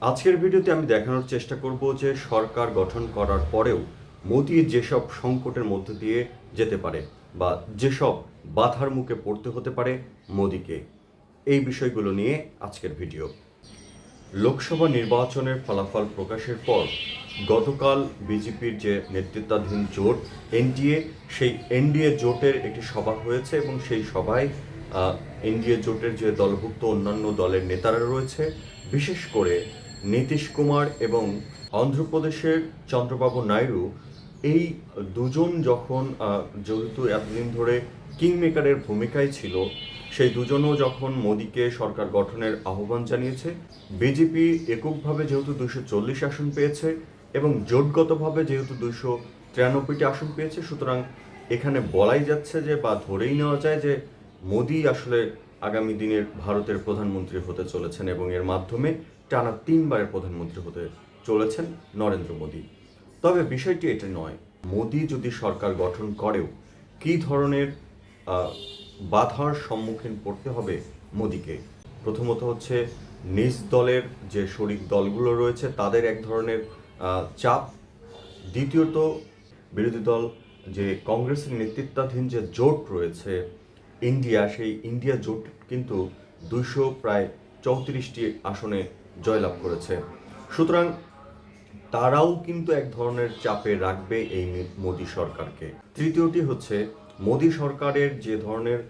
আজকের ভিডিওতে আমি দেখানোর চেষ্টা করব যে সরকার গঠন করার পরেও মোদি যেসব সংকটের মধ্যে দিয়ে যেতে পারে বা যেসব বাধার মুখে পড়তে হতে পারে মোদিকে। এই বিষয়গুলো নিয়ে আজকের ভিডিও। লোকসভা নির্বাচনের ফলাফল প্রকাশের পর গতকাল বিজেপির যে নেতৃত্বাধীন জোট, এনডিএ, সেই এনডিএ জোটের একটি সভা হয়েছে এবং সেই সভায় এনডিএ জোটের যে দলভুক্ত অন্যান্য দলের নেতারা রয়েছে, বিশেষ করে নীতিশ কুমার এবং অন্ধ্রপ্রদেশের চন্দ্রবাবু নাইডু এই দুজন যখন যেহেতু এতদিন ধরে কিংমেকারের ভূমিকায় ছিল, সেই দুজনও যখন মোদীকে সরকার গঠনের আহ্বান জানিয়েছে, বিজেপি এককভাবে যেহেতু দুশো চল্লিশ আসন পেয়েছে এবং জোটগতভাবে যেহেতু দুশো তিরানব্বইটি আসন পেয়েছে, সুতরাং এখানে বলাই যাচ্ছে যে বা ধরেই নেওয়া যায় যে মোদী আসলে আগামী দিনের ভারতের প্রধানমন্ত্রী হতে চলেছেন এবং এর মাধ্যমে টানা তিনবারের প্রধানমন্ত্রী হতে চলেছেন নরেন্দ্র মোদী। তবে বিষয়টি এটা নয়, মোদী যদি সরকার গঠন করেও কী ধরনের বাধার সম্মুখীন পড়তে হবে মোদীকে? প্রথমত হচ্ছে নিজ দলের যে শরিক দলগুলো রয়েছে, তাদের এক ধরনের চাপ। দ্বিতীয়ত, বিরোধী দল যে কংগ্রেসের নেতৃত্বাধীন যে জোট রয়েছে, ইন্ডিয়া, সেই ইন্ডিয়া জোট কিন্তু দুইশো প্রায় চৌত্রিশটি আসনে জয়লাভ করেছে। সুতরাং তারাও কিন্তু এক ধরনের চাপে রাখবে এই মোদি সরকারকে। তৃতীয়টি হচ্ছে, মোদী সরকারের যে ধরনের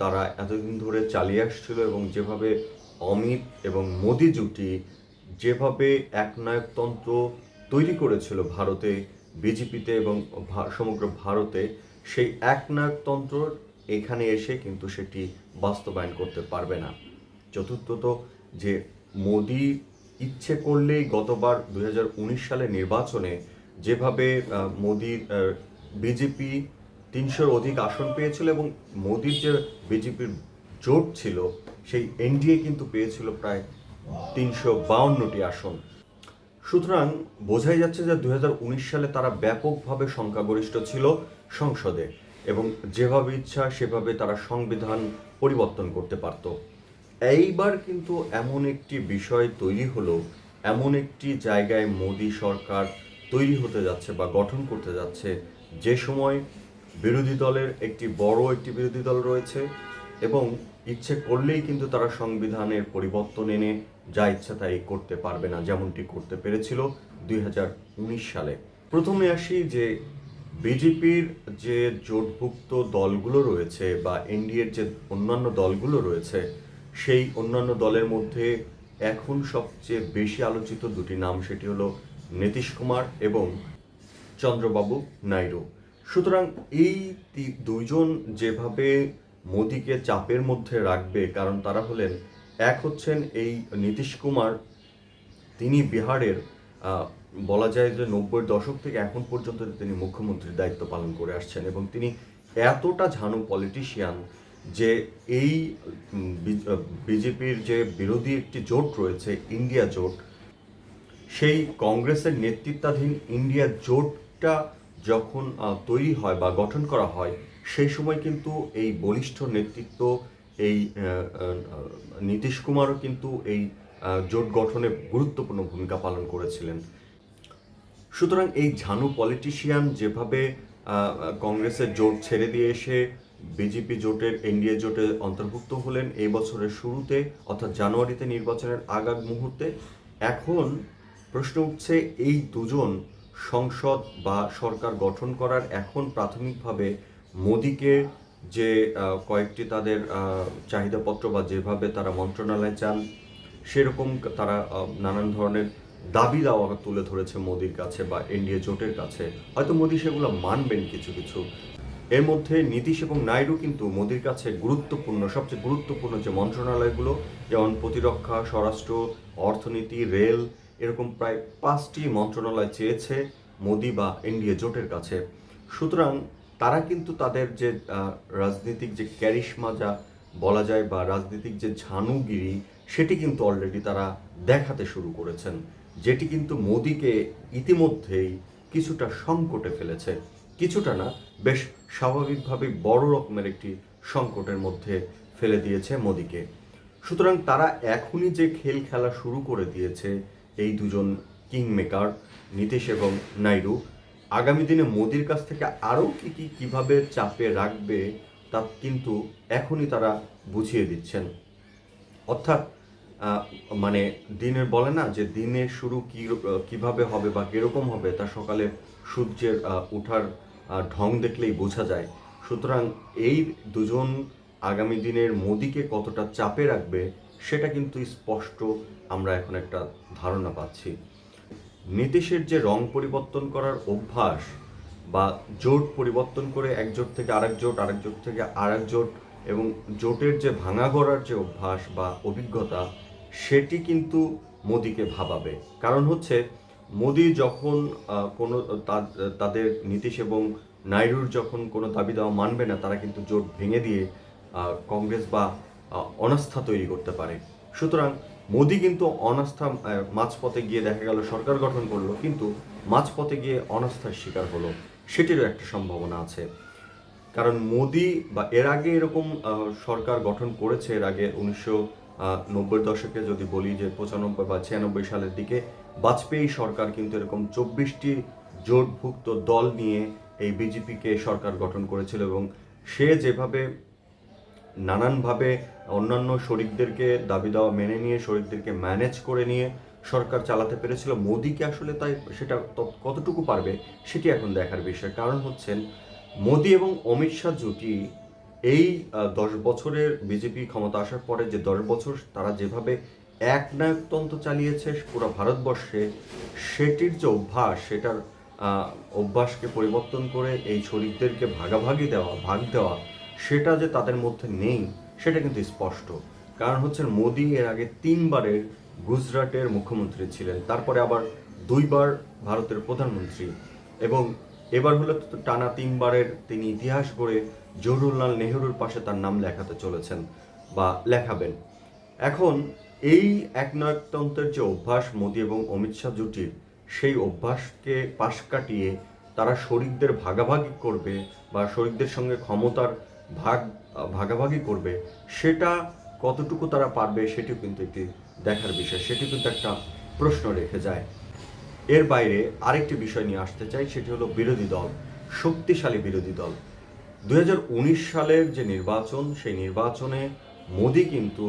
তারা এতদিন ধরে চালিয়ে আসছিল এবং যেভাবে অমিত এবং মোদি জুটি, যেভাবে একনায়কতন্ত্র তৈরি করেছিল ভারতে, বিজেপিতে এবং সমগ্র ভারতে, সেই একনায়কতন্ত্র এখানে এসে কিন্তু সেটি বাস্তবায়ন করতে পারবে না। চতুর্থত যে মোদি ইচ্ছে করলেই গতবার দু হাজার উনিশ সালে নির্বাচনে যেভাবে মোদির বিজেপি তিনশোর অধিক আসন পেয়েছিল এবং মোদির যে বিজেপির জোট ছিল, সেই এনডিএ কিন্তু পেয়েছিল প্রায় তিনশো বাউন্নটি আসন। সুতরাং বোঝাই যাচ্ছে যে দু হাজার উনিশ সালে তারা ব্যাপকভাবে সংখ্যাগরিষ্ঠ ছিল সংসদে এবং যেভাবে ইচ্ছা সেভাবে তারা সংবিধান পরিবর্তন করতে পারত। এইবার কিন্তু এমন একটি বিষয় তৈরি হলো, এমন একটি জায়গায় মোদী সরকার তৈরি হতে যাচ্ছে বা গঠন করতে যাচ্ছে, যে সময় বিরোধী দলের একটি বড় একটি বিরোধী দল রয়েছে এবং ইচ্ছে করলেই কিন্তু তারা সংবিধানের পরিবর্তন এনে যা ইচ্ছা তাই করতে পারবে না, যেমনটি করতে পেরেছিল দুই হাজার উনিশ সালে। প্রথমে আসি যে বিজেপির যে জোটভুক্ত দলগুলো রয়েছে বা এনডিএর যে অন্যান্য দলগুলো রয়েছে সেই অন্যান্য দলের মধ্যে এখন সবচেয়ে বেশি আলোচিত দুটি নাম সেটি হলো নীতিশ কুমার এবং চন্দ্রবাবু নাইডু। সুতরাং এই দুইজন যেভাবে মোদিকে চাপের মধ্যে রাখবে, কারণ তারা হলেন, এক হচ্ছেন এই নীতিশ কুমার, তিনি বিহারের বলা যায় যে নব্বই দশক থেকে এখন পর্যন্ত তিনি মুখ্যমন্ত্রীর দায়িত্ব পালন করে আসছেন এবং তিনি এতটা ঝানু পলিটিশিয়ান যে এই বিজেপির যে বিরোধী একটি জোট রয়েছে, ইন্ডিয়া জোট, সেই কংগ্রেসের নেতৃত্বাধীন ইন্ডিয়া জোটটা যখন তৈরি হয় বা গঠন করা হয়, সেই সময় কিন্তু এই বলিষ্ঠ নেতৃত্ব, এই নীতিশ কুমারও কিন্তু এই জোট গঠনে গুরুত্বপূর্ণ ভূমিকা পালন করেছিলেন। সুতরাং এই ঝানু পলিটিশিয়ান যেভাবে কংগ্রেসের জোট ছেড়ে দিয়ে এসে বিজেপি জোটের, এনডিএ জোটে অন্তর্ভুক্ত হলেন এই বছরের শুরুতে, অর্থাৎ জানুয়ারিতে নির্বাচনের আগাগ মুহূর্তে। এখন প্রশ্ন উঠছে, এই দুজন সংসদ বা সরকার গঠন করার এখন প্রাথমিকভাবে মোদিকে যে কয়েকটি তাদের চাহিদাপত্র বা যেভাবে তারা মন্ত্রণালয়ে চান সেরকম তারা নানান ধরনের দাবি দাওয়া তুলে ধরেছে মোদির কাছে বা এনডিএ জোটের কাছে। হয়তো মোদি সেগুলো মানবেন কিছু কিছু এর মধ্যে নীতিশ এবং নাইডু কিন্তু মোদির কাছে গুরুত্বপূর্ণ, সবচেয়ে গুরুত্বপূর্ণ যে মন্ত্রণালয়গুলো, যেমন প্রতিরক্ষা, স্বরাষ্ট্র, অর্থনীতি, রেল, এরকম প্রায় পাঁচটি মন্ত্রণালয় চেয়েছে মোদি বা এনডিএ জোটের কাছে। সুতরাং তারা কিন্তু তাদের যে রাজনৈতিক যে ক্যারিশমা যা বলা যায় বা রাজনৈতিক যে ঝানুগিরি, সেটি কিন্তু অলরেডি তারা দেখাতে শুরু করেছেন। যেটি কিন্তু মোদিকে ইতিমধ্যেই কিছুটা সংকটে ফেলেছে। কিছুটা না, বেশ স্বাভাবিকভাবে বড় রকমের একটি সংকটের মধ্যে ফেলে দিয়েছে মোদিকে। সুতরাং তারা এখনই যে খেল খেলা শুরু করে দিয়েছে, এই দুজন কিং মেকার নীতিশ এবং নাইডু, আগামী দিনে মোদির কাছ থেকে আরও কী কী কীভাবে চাপে রাখবে, তা কিন্তু এখনই তারা বুঝিয়ে দিচ্ছেন। অর্থাৎ মানে দিনের বলে না, যে দিনের শুরু কী কীভাবে হবে বা কীরকম হবে, তা সকালে সূর্যের ওঠার ঢং দেখলেই বোঝা যায়। সুতরাং এই দুজন আগামী দিনের মোদিকে কতটা চাপে রাখবে, সেটা কিন্তু স্পষ্ট আমরা এখন একটা ধারণা পাচ্ছি। নীতিশের যে রং পরিবর্তন করার অভ্যাস বা জোট পরিবর্তন করে এক জোট থেকে আরেক জোট আরেক জোট থেকে আরেক জোট এবং জোটের যে ভাঙা গড়ার যে অভ্যাস বা অভিজ্ঞতা, সেটি কিন্তু মোদিকে ভাবাবে। কারণ হচ্ছে মোদি যখন কোনো তাদের নীতিশ এবং নাইডুর যখন কোনো দাবি দেওয়া মানবে না, তারা কিন্তু জোট ভেঙে দিয়ে কংগ্রেস বা অনাস্থা তৈরি করতে পারে। সুতরাং মোদি কিন্তু অনাস্থা মাঝপথে গিয়ে দেখা গেল সরকার গঠন করল, কিন্তু মাঝপথে গিয়ে অনাস্থার শিকার হলো, সেটিরও একটা সম্ভাবনা আছে। কারণ মোদি বা এর আগে এরকম সরকার গঠন করেছে, এর আগে উনিশশো নব্বই দশকে যদি বলি যে পঁচানব্বই বা ছিয়ানব্বই সালের দিকে বাজপেয়ী সরকার কিন্তু এরকম চব্বিশটি জোটভুক্ত দল নিয়ে এই বিজেপিকে সরকার গঠন করেছিল এবং সে যেভাবে নানানভাবে অন্যান্য শরিকদেরকে দাবি দাওয়া, মেনে নিয়ে, শরিকদেরকে ম্যানেজ করে নিয়ে সরকার চালাতে পেরেছিল, মোদিকে আসলে তাই সেটা কতটুকু পারবে সেটি এখন দেখার বিষয়। কারণ হচ্ছেন, মোদি এবং অমিত শাহ জুটি এই দশ বছরের বিজেপি ক্ষমতা আসার পরে যে দশ বছর তারা যেভাবে একনায়কতন্ত্র চালিয়েছে পুরো ভারতবর্ষে, সেটির যে অভ্যাস, সেটার অভ্যাসকে পরিবর্তন করে এই শরিকদেরকে ভাগাভাগি দেওয়া, ভাগ দেওয়া, সেটা যে তাদের মধ্যে নেই, সেটা কিন্তু স্পষ্ট। কারণ হচ্ছে মোদি এর আগে তিনবারের গুজরাটের মুখ্যমন্ত্রী ছিলেন, তারপরে আবার দুইবার ভারতের প্রধানমন্ত্রী এবং এবার হলো টানা তিনবারের তিনি ইতিহাস গড়ে জওহরলাল নেহরুর পাশে তার নাম লেখাতে চলেছেন বা লেখাবেন। এখন এই একনায়কতন্ত্রের যে অভ্যাস মোদি এবং অমিত শাহ জুটির, সেই অভ্যাসকে পাশ কাটিয়ে তারা শরিকদের ভাগাভাগি করবে বা শরিকদের সঙ্গে ক্ষমতার ভাগ, ভাগাভাগি করবে, সেটা কতটুকু তারা পারবে সেটিও কিন্তু একটি দেখার বিষয় সেটি কিন্তু একটা প্রশ্ন রেখে যায়। এর বাইরে আরেকটি বিষয় নিয়ে আসতে চাই, সেটি হলো বিরোধী দল, শক্তিশালী বিরোধী দল। দু হাজার উনিশ সালের যে নির্বাচন, সেই নির্বাচনে মোদি কিন্তু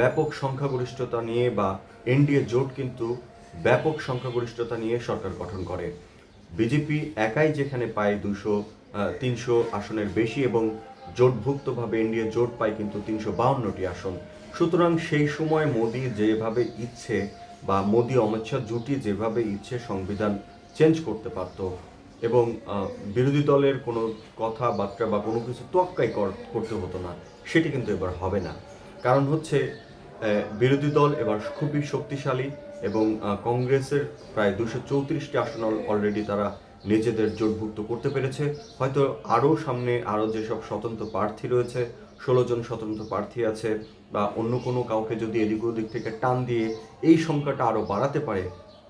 ব্যাপক সংখ্যাগরিষ্ঠতা নিয়ে বা এনডিএ জোট কিন্তু ব্যাপক সংখ্যাগরিষ্ঠতা নিয়ে সরকার গঠন করে। বিজেপি একাই যেখানে পায় দুশো তিনশো আসনের বেশি এবং জোটভুক্তভাবে এনডিএ জোট পায় কিন্তু তিনশো বাউন্নটি আসন। সুতরাং সেই সময় মোদি যেভাবে ইচ্ছে বা মোদি অমিত শাহ জুটি যেভাবে ইচ্ছে সংবিধান চেঞ্জ করতে পারত এবং বিরোধী দলের কোনো কথাবার্তা বা কোনো কিছু তোয়াক্কাই করতে হতো না, সেটি কিন্তু এবার হবে না। কারণ হচ্ছে বিরোধী দল এবার খুবই শক্তিশালী এবং কংগ্রেসের প্রায় দুশো চৌত্রিশটি আসন অলরেডি তারা নিজেদের জোটভুক্ত করতে পেরেছে। হয়তো আরও সামনে আরও যেসব স্বতন্ত্র প্রার্থী রয়েছে, ষোলো জন স্বতন্ত্র প্রার্থী আছে বা অন্য কোনো কাউকে যদি এদিক ওদিক থেকে টান দিয়ে এই সংখ্যাটা আরও বাড়াতে পারে,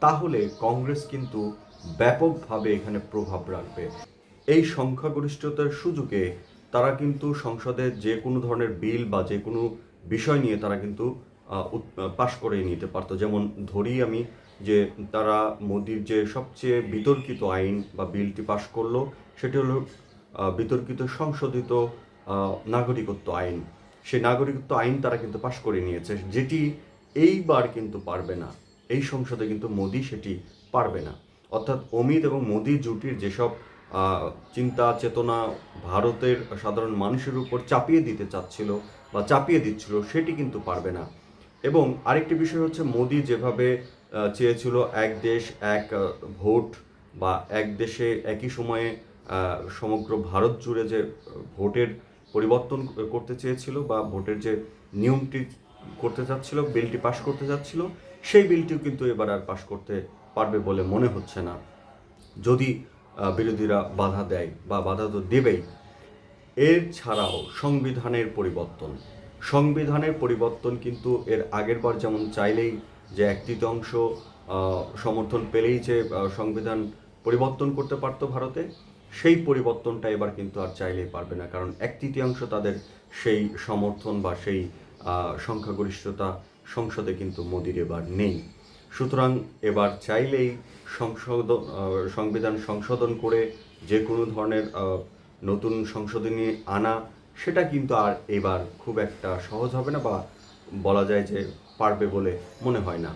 তাহলে কংগ্রেস কিন্তু ব্যাপকভাবে এখানে প্রভাব রাখবে। এই সংখ্যাগরিষ্ঠতার সুযোগে তারা কিন্তু সংসদে যে কোনো ধরনের বিল বা যে কোনো বিষয় নিয়ে তারা কিন্তু পাশ করে নিতে পারতো। যেমন ধরি আমি যে তারা মোদির যে সবচেয়ে বিতর্কিত আইন বা বিলটি পাশ করল, সেটি হলো বিতর্কিত সংশোধিত নাগরিকত্ব আইন। সেই নাগরিকত্ব আইন তারা কিন্তু পাশ করে নিয়েছে। যেটি এইবার কিন্তু পারবে না। এই সংসদে কিন্তু মোদি সেটি পারবে না। অর্থাৎ অমিত এবং মোদি জুটির যেসব চিন্তা, চেতনা ভারতের সাধারণ মানুষের উপর চাপিয়ে দিতে চাচ্ছিল বা চাপিয়ে দিচ্ছিল, সেটি কিন্তু পারবে না। এবং আরেকটি বিষয় হচ্ছে, মোদি যেভাবে চেয়েছিল এক দেশ, এক ভোট বা এক দেশে একই সময়ে সমগ্র ভারত জুড়ে যে ভোটের পরিবর্তন করতে চেয়েছিল বা ভোটের যে নিয়মটি করতে চাচ্ছিল, বিলটি পাশ করতে চাচ্ছিল, সেই বিলটিও কিন্তু এবার আর পাশ করতে পারবে বলে মনে হচ্ছে না। যদি বিরোধীরা বাধা দেয় বা বাধা তো দেবেই। এর ছাড়াও সংবিধানের পরিবর্তন। সংবিধানের পরিবর্তন কিন্তু এর আগের বার যেমন চাইলেই যে এক তৃতীয়াংশ সমর্থন পেলেই যে সংবিধান পরিবর্তন করতে পারতো ভারতে, সেই পরিবর্তনটা এবার কিন্তু আর চাইলেই পারবে না। কারণ এক তৃতীয়াংশ তাদের সেই সমর্থন বা সেই সংখ্যাগরিষ্ঠতা সংসদে কিন্তু মোদির এবার নেই। সুতরাং এবার চাইলেই সংশোধন সংবিধান সংশোধন করে যে কোনো ধরনের নতুন সংশোধনী আনা, সেটা কিন্তু আর এবার খুব একটা সহজ হবে না বা বলা যায় যে পারবে বলে মনে হয় না।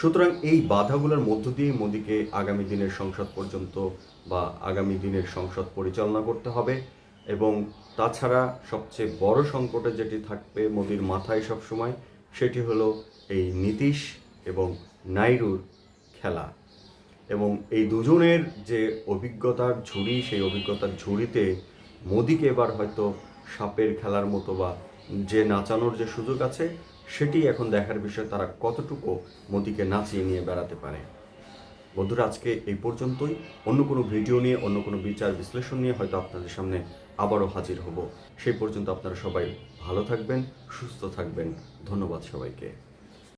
সুতরাং এই বাধাগুলোর মধ্য দিয়ে মোদীকে আগামী দিনের সংসদ পর্যন্ত বা আগামী দিনের সংসদ পরিচালনা করতে হবে এবং তাছাড়া সবচেয়ে বড় সংকটে যেটি থাকবে মোদির মাথায় সবসময়, সেটি হলো এই নীতিশ এবং নাইডুর খেলা। এবং এই দুজনের যে অভিজ্ঞতার ঝুড়ি, সেই অভিজ্ঞতার ঝুড়িতে মোদিকে এবার হয়তো সাপের খেলার মতো বা যে নাচানোর যে সুযোগ আছে, সেটি এখন দেখার বিষয় তারা কতটুকু মোদিকে নাচিয়ে নিয়ে বেড়াতে পারে। বন্ধুরা, আজকে এই পর্যন্তই। অন্য কোনো ভিডিও নিয়ে, অন্য কোনো বিচার বিশ্লেষণ নিয়ে হয়তো আপনাদের সামনে আবারও হাজির হব। সেই পর্যন্ত আপনারা সবাই ভালো থাকবেন, সুস্থ থাকবেন। ধন্যবাদ সবাইকে।